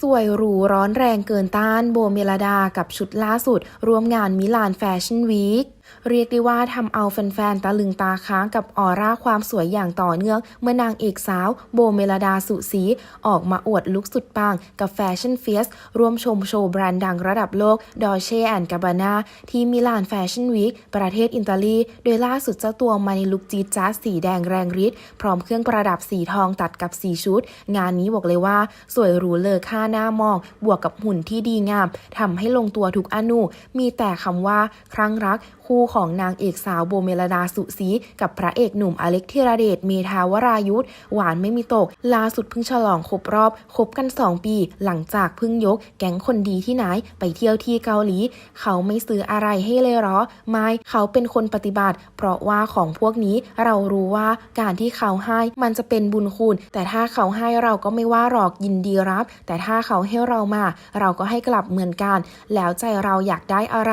สวยหรูร้อนแรงเกินต้านโบเมลดากับชุดล่าสุด ร่วมงานมิลานแฟชั่นวีค เรียกได้ว่าทำเอาแฟนๆตะลึงตาค้างกับออร่าความสวยอย่างต่อเนื่องเมื่อนางเอกสาวโบเมลดาสุสี ออกมาอวดลุคสุดปังกับแฟชั่นเฟียสร่วมชมโชว์แบรนด์ดังระดับโลกดอเช่แอนด์กาบานาที่มิลานแฟชั่นวีคประเทศอิตาลี โดยล่าสุดเจ้าตัวมาในลุคจี๊ดจ๊าดสีแดงแรงฤทธิ์พร้อมเครื่องประดับสีทองตัดกับสีชุด งานนี้บอกเลยว่า สวยหรูเลอค่าหน้ามอง บวกกับหุ่นที่ดีงามทำให้ลงตัวทุกอนุมีแต่คำว่าครั้งรักคู่ของนางเอกสาวโบเมลดาสุสีกับพระเอกหนุ่มอเล็กธีรเดชเมธาวรายุทธหวานไม่มีตกล่าสุดเพิ่งฉลองครบรอบคบกัน 2 ปี หลังจากเพิ่งยก แก๊งคนดีที่ไหนไปเที่ยวที่เกาหลี เขาไม่ซื้ออะไรให้เลยหรอ ไม่เขาเป็นคนปฏิบัติ เพราะว่าของพวกนี้เรารู้ว่าการที่เขาให้มันจะเป็นบุญคุณ แต่ถ้าเขาให้เราก็ไม่ว่าหรอกยินดีรับ แต่ถ้าเขาให้เรามา เราก็ให้กลับเหมือนกัน แล้วใจเราอยากได้อะไร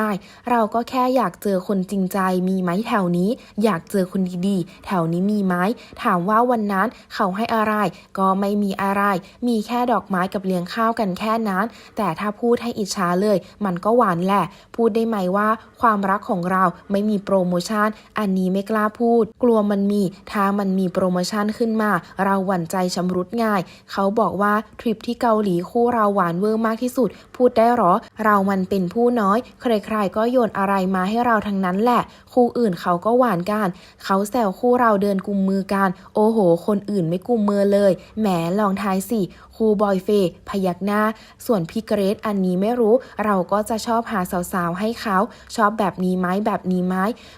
เราก็แค่อยากเจอคนจริงใจมีไหมแถวนี้ อยากเจอคนดีๆ แถวนี้มีไหมถามว่าวันนั้นเขาให้อะไร ก็ไม่มีอะไร มีแค่ดอกไม้กับเลี้ยงข้าวกันแค่นั้น แต่ถ้าพูดให้อิจฉาเลย มันก็หวานแหละ พูดได้ไหมว่า ความรักของเราไม่มีโปรโมชั่น อันนี้ไม่กล้าพูด กลัวมันมี ถ้ามันมีโปรโมชั่นขึ้นมา เราหวั่นใจชำรุดง่าย เขาบอกว่าทริปที่เกาหลีคู่เราหวานเวอร์มากที่สุด พูดได้หรอ เรามันเป็นผู้น้อย ใครๆก็โยนอะไรมาให้เราทั้งนั้นนั่นแหละ คู่อื่นเขาก็หวานกัน เขาแซวคู่เราเดินกุมมือกัน โอ้โห คนอื่นไม่กุมมือเลย แหมลองทายสิครูบอยเฟย์พยักหน้า ส่วนพี่เกรซอันนี้ไม่รู้ เราก็จะชอบหาสาวๆให้เขา ชอบแบบนี้ไหมแบบนี้ไหม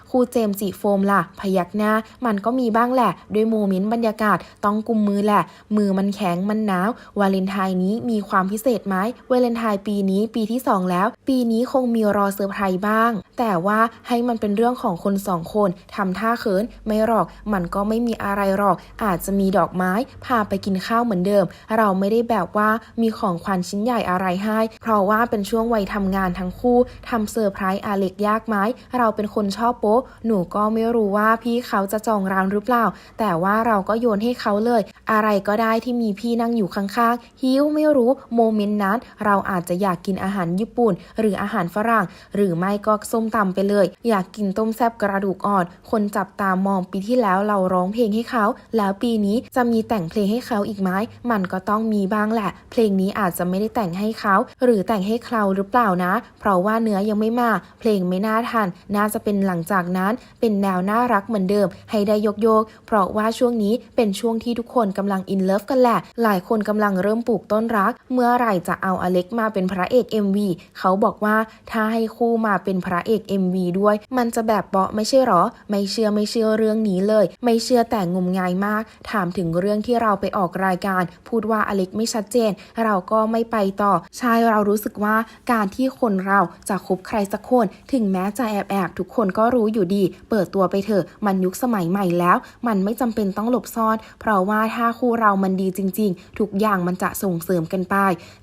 ครูเจมส์จิโฟมล่ะ พยักหน้า มันก็มีบ้างแหละ ด้วยโมเมนต์บรรยากาศต้องกุมมือแหละ มือมันแข็งมันหนาววาเลนไทน์นี้มีความพิเศษไหมวาเลนไทน์ปีนี้ปีที่สองแล้ว ปีนี้คงมีรอเซอร์ไพรส์บ้าง แต่ว่าให้มันเป็นเรื่องของคนสองคนทำท่าเขินไม่หรอก มันก็ไม่มีอะไรหรอก อาจจะมีดอกไม้ พาไปกินข้าวเหมือนเดิม เราไม่ได้แบบว่ามีของขวัญชิ้นใหญ่อะไรให้ เพราะว่าเป็นช่วงวัยทำงานทั้งคู่ทำเซอร์ไพรส์อาเล็กยากไหมเราเป็นคนชอบโป๊ะหนูก็ไม่รู้ว่าพี่เขาจะจองร้านหรือเปล่า แต่ว่าเราก็โยนให้เขาเลย อะไรก็ได้ที่มีพี่นั่งอยู่ข้างๆหิวไม่รู้โมเมนต์นั้น เราอาจจะอยากกินอาหารญี่ปุ่น หรืออาหารฝรั่ง หรือไม่ก็ส้มตำไปเลยอยากกินต้มแซบกระดูกอ่อน คนจับตามองปีที่แล้วเราร้องเพลงให้เขา แล้วปีนี้จะมีแต่งเพลงให้เขาอีกไหมมันก็ต้องมีบ้างแหละ เพลงนี้อาจจะไม่ได้แต่งให้เขา หรือแต่งให้เขาหรือเปล่านะ เพราะว่าเนื้อยังไม่มา เพลงไม่น่าทัน น่าจะเป็นหลังจากนั้น เป็นแนวน่ารักเหมือนเดิม ให้ได้ยกโยก เพราะว่าช่วงนี้เป็นช่วงที่ทุกคนกำลังอินเลิฟกันแหละ หลายคนกำลังเริ่มปลูกต้นรัก เมื่อไหร่จะเอาอเล็กมาเป็นพระเอก MV เขาบอกว่าถ้าให้คู่มาเป็นพระเอก MV ด้วยมันจะแบบเบาไม่ใช่หรอ ไม่เชื่อไม่เชื่อเรื่องนี้เลย ไม่เชื่อแต่งมงายมาก ถามถึงเรื่องที่เราไปออกรายการ พูดว่าอเล็กไม่ชัดเจน เราก็ไม่ไปต่อ ใช่เรารู้สึกว่าการที่คนเราจะคบใครสักคน ถึงแม้จะแอบแอบทุกคนก็รู้อยู่ดี เปิดตัวไปเถอะ มันยุคสมัยใหม่แล้ว มันไม่จำเป็นต้องหลบซ่อน เพราะว่าถ้าคู่เรามันดีจริง ๆ ทุกอย่างมันจะส่งเสริมกันไป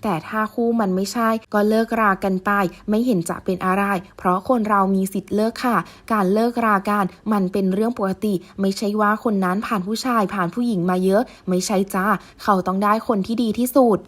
แต่ถ้าคู่มันไม่ใช่ ก็เลิกรากันไป ไม่เห็นจะเป็นอะไร เพราะคนเรามีสิทธิ์เลิกค่ะ การเลิกรากันมันเป็นเรื่องปกติ ไม่ใช่ว่าคนนั้นผ่านผู้ชายผ่านผู้หญิงมาเยอะ ไม่ใช่จ้า เขาต้องได้คนที่ดีที่สุด